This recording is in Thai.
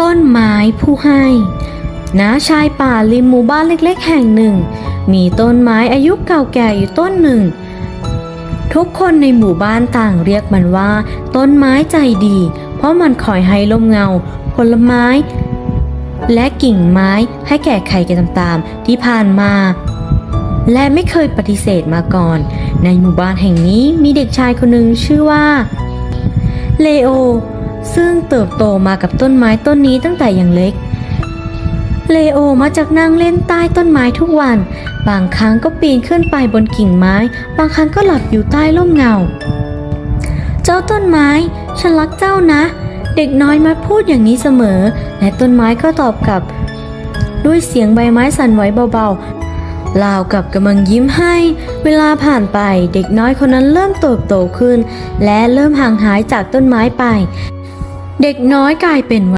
ต้นไม้ผู้ให้ณชายป่าริมหมู่บ้านเล็กๆ แห่งหนึ่ง มีต้นไม้อายุเก่าแก่อยู่ต้นหนึ่ง ทุกคนในหมู่บ้านต่างเรียกมันว่า ต้นไม้ใจดี เพราะมันคอยให้ลมเงา ผลไม้ และกิ่งไม้ให้แก่ใครกันตามๆที่ผ่านมา และไม่เคยปฏิเสธมาก่อน ในหมู่บ้านแห่งนี้มีเด็กชายคนหนึ่งชื่อว่าเลโอ ซึ่งเติบโตมากับต้นไม้ต้นนี้ตั้งแต่อยังเล็ก เลโอมาจากนั่งเล่นใต้ต้นไม้ทุกวัน บางครั้งก็ปีนขึ้นไปบนกิ่งไม้ บางครั้งก็หลับอยู่ใต้ร่มเงา เจ้าต้นไม้ ฉันรักเจ้านะ เด็กน้อยมาพูดอย่างนี้เสมอ และต้นไม้ก็ตอบกลับ ด้วยเสียงใบไม้สั่นไหวเบาๆลาวกับกำลังยิ้มให้ เวลาผ่านไปเด็กน้อยคนนั้นเริ่มเติบโตขึ้น และเริ่มห่างหายจากต้นไม้ไป เด็กน้อยกลายเป็น